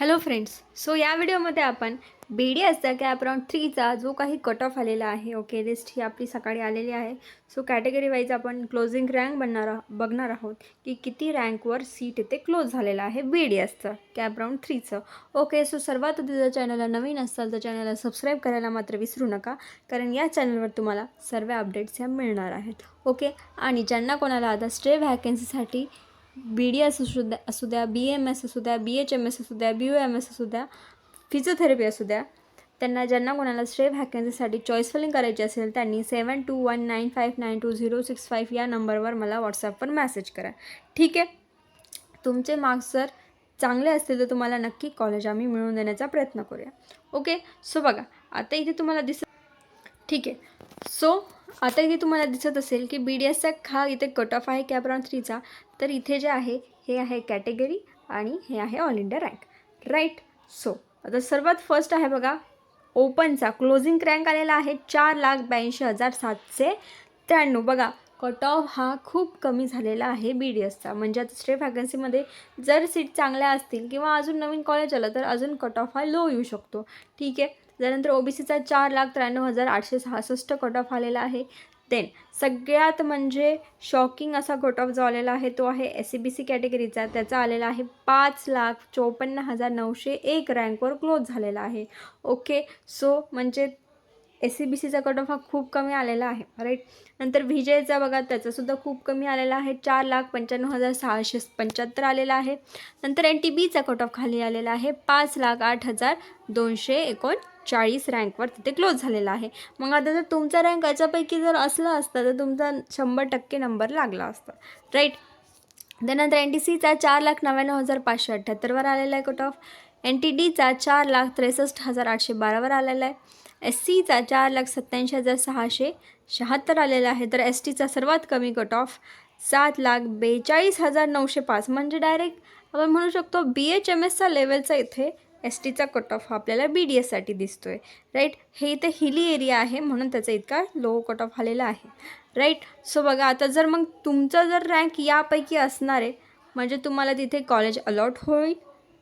Hello friends so या व्हिडिओमध्ये आपण बी डी एसचा कॅप राऊंड थ्रीचा जो काही कट ऑफ आलेला आहे ओके लिस्ट ही आपली सकाळी आलेली आहे. सो कॅटेगरी वाईज आपण क्लोजिंग रँक बनणार आह- बघणार आहोत की किती रँकवर सीट इथे क्लोज झालेलं आहे बी डी एसचं कॅप राऊंड थ्रीचं ओके सो सर्वात आधी जर चॅनलला नवीन असाल तर चॅनलला सबस्क्राईब करायला मात्र विसरू नका कारण या चॅनलवर तुम्हाला सर्व अपडेट्स ह्या मिळणार आहेत. ओके आणि ज्यांना कोणाला आता स्टे व्हॅकन्सीसाठी बी डी एस असू द्या असू द्या बी एम एस असू द्या बी एच एम एस असू द्या बी ओ एम एस असू द्या फिजिओथेरपी असू द्या त्यांना ज्यांना कोणाला स्टे व्हॅकन्सीसाठी चॉईस फिलिंग करायची असेल त्यांनी seven two one nine five nine two zero six five या नंबरवर मला व्हॉट्सअपवर मॅसेज करा. ठीक आहे? तुमचे मार्क्स जर चांगले असतील तर तुम्हाला नक्की कॉलेज आम्ही मिळवून देण्याचा प्रयत्न करूया. ओके सो बघा आता इथे तुम्हाला दिसत ठीक आहे. सो आता इथे तुम्हाला दिसत असेल की बी डी एसचा हा इथे कट ऑफ आहे कॅप राऊंड थ्रीचा तर इथे जे आहे हे आहे कॅटेगरी आणि हे आहे all India rank right so आता सर्वात फर्स्ट आहे बघा ओपनचा क्लोजिंग रँक आलेला आहे चार लाख ब्याऐंशी हजार सातशे त्र्याण्णव. बघा कट ऑफ हा खूप कमी झालेला आहे बी डी एसचा म्हणजे आता स्टे व्हॅकन्सीमध्ये जर सीट चांगल्या असतील किंवा अजून नवीन कॉलेज आलं तर अजून कट ऑफ हा लो येऊ शकतो. ठीक आहे? त्यानंतर ओ बी सीचा चार लाख त्र्याण्णव हजार आठशे सहासष्ट कट ऑफ आलेला आहे. देन सगळ्यात म्हणजे शॉकिंग असा कट ऑफ जो आलेला आहे तो आहे एस सी बी सी कॅटेगरीचा त्याचा आलेला आहे पाच लाख चोपन्न हजार नऊशे एक रँकवर क्लोज झालेला आहे. ओके सो म्हणजे एस सी बी सीचा कट ऑफ हा खूप कमी आलेला आहे राईट नंतर व्हिजेचा बघा त्याचासुद्धा खूप कमी आलेला आहे चार लाख पंच्याण्णव हजार सहाशे पंच्याहत्तर आलेला आहे. नंतर एन टी बीचा कट ऑफ खाली आलेला आहे पाच लाख आठ हजार दोनशे एकोणचाळीस रँकवर तिथे क्लोज झालेला आहे. मग आता जर तुमचा रँक याच्यापैकी जर असला असता तर तुमचा शंभर टक्के नंबर लागला असता राईट त्यानंतर एन टी सीचा चार लाख नव्याण्णव हजार पाचशे अठ्ठ्याहत्तरवर आलेला आहे कट ऑफ एन टी डीचा चार लाख त्रेसष्ट हजार आठशे बारावर आलेला आहे. एस सीचा चार लाख सत्त्याऐंशी हजार सहाशे शहात्तर आलेला आहे. तर एस टीचा सर्वात कमी कट ऑफ सात लाख बेचाळीस हजार नऊशे पाच. म्हणजे डायरेक्ट आपण म्हणू शकतो बी एच एम एसचा लेवलचा इथे एस टीचा कट ऑफ हा आपल्याला बी डी एससाठी दिसतो आहे राईट हे इथे हिली एरिया आहे म्हणून त्याचा इतका लो कट ऑफ आलेला आहे. राईट सो बघा आता जर मग तुमचा जर रँक यापैकी असणार आहे म्हणजे तुम्हाला तिथे कॉलेज अलॉट होईल.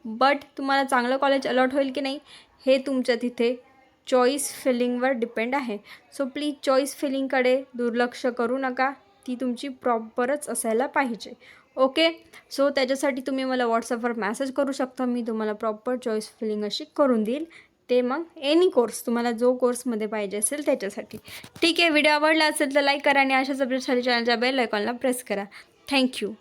बट तुम्हाला चांगलं कॉलेज अलॉट होईल की नाही हे तुमच्या तिथे चॉईस फिलिंगवर डिपेंड आहे. सो प्लीज चॉईस फिलिंगकडे दुर्लक्ष करू नका. ती तुमची प्रॉपरच असायला पाहिजे. ओके सो त्याच्यासाठी तुम्ही मला व्हॉट्सअपवर मॅसेज करू शकता. मी तुम्हाला प्रॉपर चॉईस फिलिंग अशी करून देईल. ते मग एनी कोर्स तुम्हाला जो कोर्समध्ये पाहिजे असेल त्याच्यासाठी. ठीक आहे? व्हिडिओ आवडला असेल तर लाईक करा आणि अशाच अपडेटसाठी चॅनलच्या बेल आयकॉनला प्रेस करा. थँक्यू